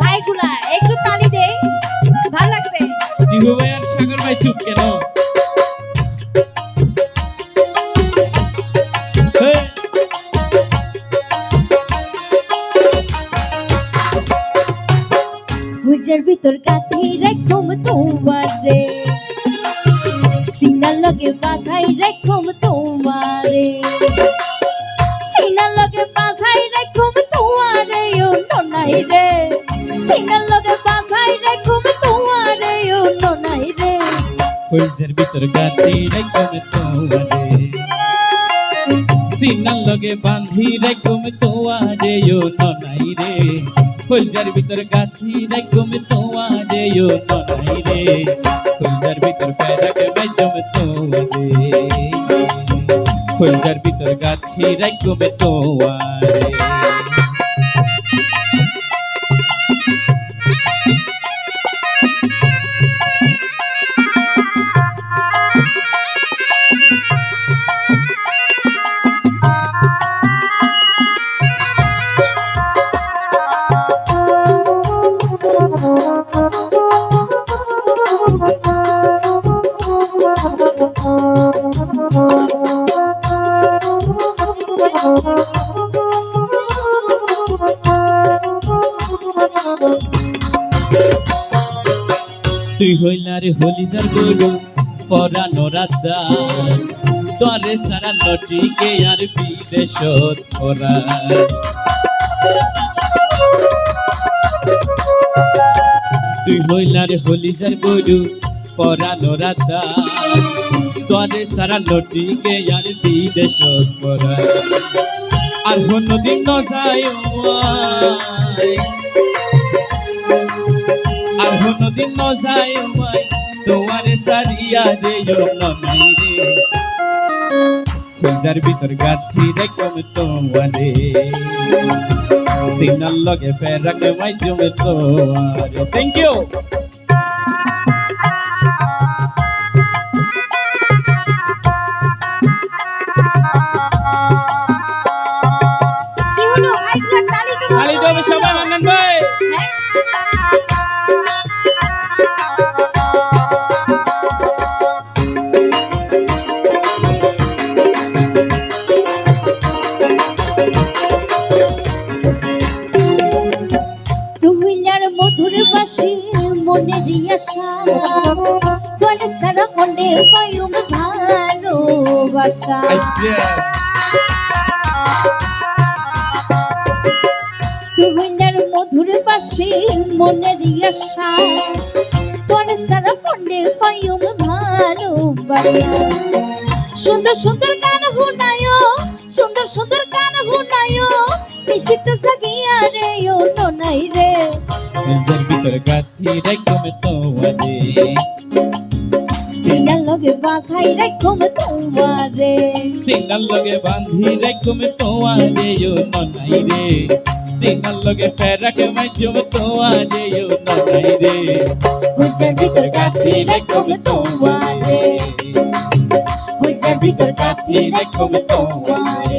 ভাইগুলা একটু তালি দে। ভালো লাগবে? টিহু ভাই আর সাগর ভাই চুপ কেন? এই, ভিতর কাঠি রেখম তোমারে সিনার লগে বাসাই রেখম তোমারে সিনার লগে বাসাই রেখম তোমারে ও ননাই রে সিনার লগে বাসাই রেখম তোমারে ও ননাই রে কলজের ভিতর গাতি রাখম তোমারে সিনার লগে বান্ধি রাখম তোমারে ও ননাই রে কলজার ভিতর গাথি রাখম তোমারে ও ননাই রে কলজার ভিতর ফেরাক বাইজম তোমারে কলজার ভিতর গাথি রাখম তোমারে তুই হইলারে হলিজার গরু পরানো রাতা তরে সারা নটিকে আর বিদেশত ওরা তুই হইলারে হলিজার গরু পরানো রাতা তরে সারা নটিকে আর বিদেশত ওরা আর কোনদিন ন যায় আর কোনদিন ন মাই তোমারে সারিয়া রে নাই রে খুঁজার ভিতর গাথি রে তোমারে। সিগনাল লগে ফেরাকে মাই জমে তোমারে। থ্যাংক ইউ তুহিলার মধুর বাসি মনে রিয়াশা তোর সারা মনে পায়ুম ভালোবাসা। মধুর বাসি মনে রিয়াশা তোর সারা মনে পায়ুম ভালোবাসা। সুন্দর সুন্দর গান হুনায়ো সুন্দর সুন্দর গান হুনায়ো নিশিত সাগিয়া রে ও নাই রে। খুঁজার ভিতর গাথি রে কম তোমারে। সিনার লগে বাসাই রাখম তোমারে। সিনাল লগে বান্ধি রে কম তোমারে ও নাই রে। সিনাল লগে ফেরাকে মাই জম তোমারে ও নাই রে হুজার ভিতর গাথি রাখম তোমারে হুজার ভিতর গাথি রাখম তোমারে